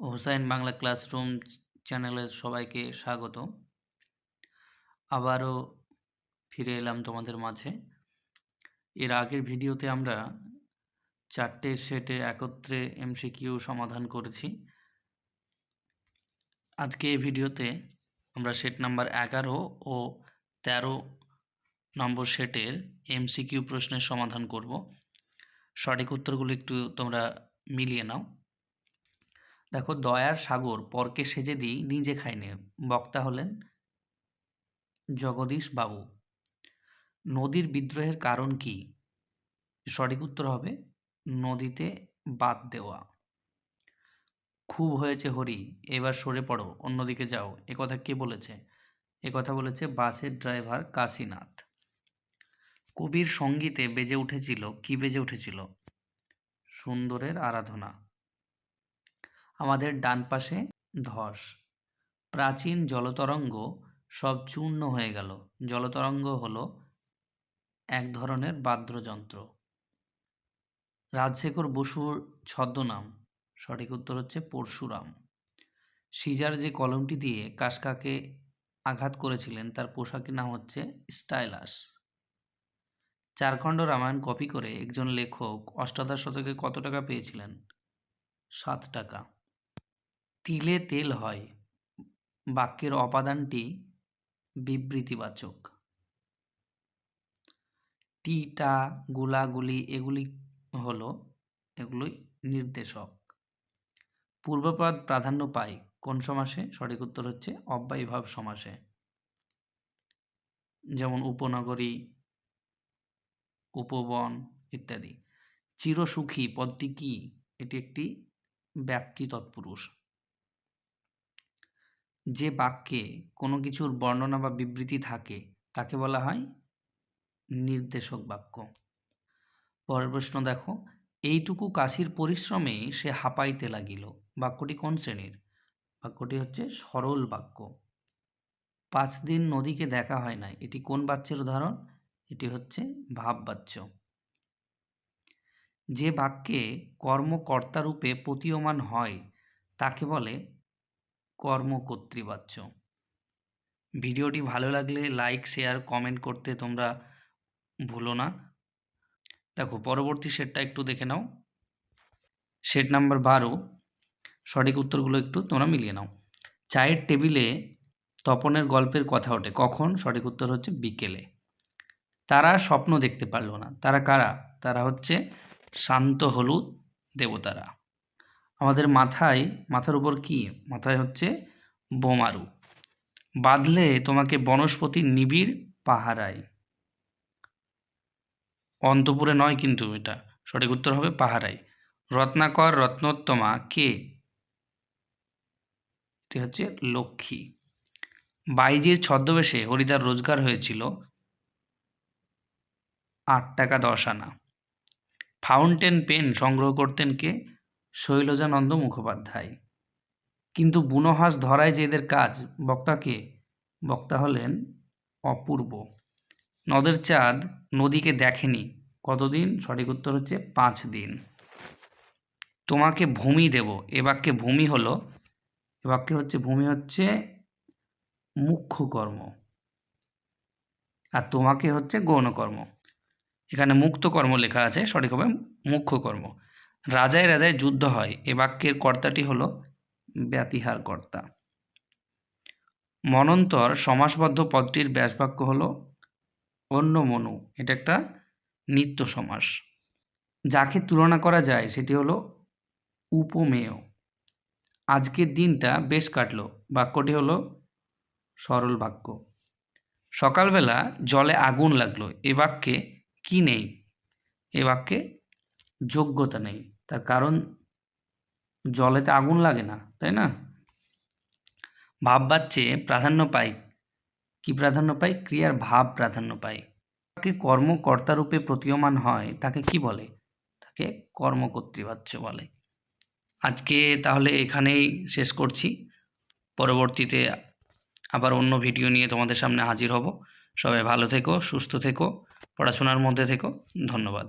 Hossain Bangla classroom চ্যানেলের সবাইকে স্বাগত আবারও ফিরে এলাম তোমাদের মাঝে। এর আগের ভিডিওতে আমরা চারটে সেটে একত্রে এমসিকিউ সমাধান করেছি। আজকে এই ভিডিওতে আমরা সেট নাম্বার এগারো ও তেরো নম্বর সেটের এমসিকিউ প্রশ্নের সমাধান করব। সঠিক উত্তরগুলো একটু তোমরা মিলিয়ে নাও। দেখো, দয়ার সাগর পরকে সেজে দিই, নিজে খাইনে বক্তা হলেন জগদীশ বাবু। নদীর বিদ্রোহের কারণ কি? সঠিক উত্তর হবে, নদীতে বাদ দেওয়া। খুব হয়েছে হরি, এবার সরে পড়ো, অন্যদিকে যাও। একথা কে বলেছে? একথা বলেছে বাসের ড্রাইভার কাশীনাথ। কবির সঙ্গীতে বেজে উঠেছিল, কি বেজে উঠেছিল? সুন্দরের আরাধনা। আমাদের ডান পাশে ধস। প্রাচীন জলতরঙ্গ সব চূর্ণ হয়ে গেল। জলতরঙ্গ হলো এক ধরনের বাদ্যযন্ত্র। রাজশেখর বসুর ছদ্মনাম। সঠিক উত্তর হচ্ছে পরশুরাম। সিজার যে কলমটি দিয়ে কাসকাকে আঘাত করেছিলেন, তার পোশাকের নাম হচ্ছে স্টাইলাস। চারখণ্ড রামায়ণ কপি করে একজন লেখক অষ্টাদশ শতকে কত টাকা পেয়েছিলেন? সাত টাকা। তিলে তেল হয়। বাক্যের অপাদানটি বিবৃতিবাচক। টিটা গুলাগুলি এগুলি হলো এগুলোই নির্দেশক। পূর্বপদ প্রাধান্য পায় কোন সমাসে? সঠিক উত্তর হচ্ছে অব্যয়ীভাব সমাসে। যেমন উপনগরী, উপবন ইত্যাদি। চিরসুখী পদটি কি? এটি একটি ব্যক্তি তৎপুরুষ। যে বাক্যে কোনো কিছুর বর্ণনা বা বিবৃতি থাকে, তাকে বলা হয় নির্দেশক বাক্য। পরের প্রশ্ন দেখো, এইটুকু কাশির পরিশ্রমে সে হাঁপাইতে লাগিল। বাক্যটি কোন শ্রেণির? বাক্যটি হচ্ছে সরল বাক্য। পাঁচ দিন নদীকে দেখা হয় না এটি কোন বাচ্যের উদাহরণ? এটি হচ্ছে ভাববাচ্য। যে বাক্যে কর্মকর্তারূপে প্রতীয়মান হয়, তাকে বলে কর্মকর্তৃবাচ্য ভিডিওটি ভালো লাগলে লাইক, শেয়ার, কমেন্ট করতে তোমরা ভুলো না। দেখো, পরবর্তী সেটটা একটু দেখে নাও। সেট নাম্বার বারো, সঠিক উত্তরগুলো একটু তোমরা মিলিয়ে নাও। চায়ের টেবিলে তপনের গল্পের কথা ওঠে। কখন? সঠিক উত্তর হচ্ছে বিকেলে। তারা স্বপ্ন দেখতে পারল না। তারা কারা? তারা হচ্ছে শান্ত হলুদ দেবতারা। আমাদের মাথায়, মাথার উপর কি? মাথায় হচ্ছে বোমারু। বাঁধলে তোমাকে বনস্পতির নিবিড় পাহারায়। অন্তপুরে নয় কিন্তু এটা। সঠিক উত্তর হবে পাহারায়। রত্নাকর রত্নোত্তমা কে? এটি হচ্ছে লক্ষ্মী। বাইজির ছদ্মবেশে হরিদার রোজগার হয়েছিল আট টাকা দশ আনা। ফাউন্টেন পেন সংগ্রহ করতেন কে? শৈলজানন্দ মুখোপাধ্যায়। কিন্তু বুনোহাস ধরায় যে এদের কাজ বক্তাকে বক্তা হলেন অপূর্ব। নদের চাঁদ নদীকে দেখেনি। কতদিন? সঠিক উত্তর হচ্ছে পাঁচ দিন। তোমাকে ভূমি দেব। এ বাক্যে ভূমি হলো, এ বাক্যে হচ্ছে, ভূমি হচ্ছে মুখ্য কর্ম। আর তোমাকে হচ্ছে গৌণকর্ম এখানে মুক্ত কর্ম লেখা আছে সঠিক হবে মুখ্য কর্ম। রাজায় রাজায় যুদ্ধ হয়। এ বাক্যের কর্তাটি হল ব্যতিহার কর্তা। মনন্তর সমাসবদ্ধ পদটির ব্যাসবাক্য হল অন্য মনু এটা একটা নিত্য সমাস। যাকে তুলনা করা যায় সেটি হলো উপমেয়। আজকের দিনটা বেশ কাটলো। বাক্যটি হলো সরল বাক্য। সকালবেলা জলে আগুন লাগল। এ বাক্যে কি নেই? এ বাক্যে যোগ্যতা নেই। তার কারণ জলেতে আগুন লাগে না, তাই না? ভাব বাচ্চে প্রাধান্য পায় কি প্রাধান্য পায় ক্রিয়ার ভাব প্রাধান্য পায় তাকে কর্মকর্তারূপে প্রতীয়মান হয়, তাকে কি বলে? তাকে কর্মকর্তৃবাচ্য বলে। আজকে তাহলে এখানেই শেষ করছি। পরবর্তীতে আবার অন্য ভিডিও নিয়ে তোমাদের সামনে হাজির হব। সবাই ভালো থেকো, সুস্থ থেকো, পড়াশোনার মধ্যে থেকো। ধন্যবাদ।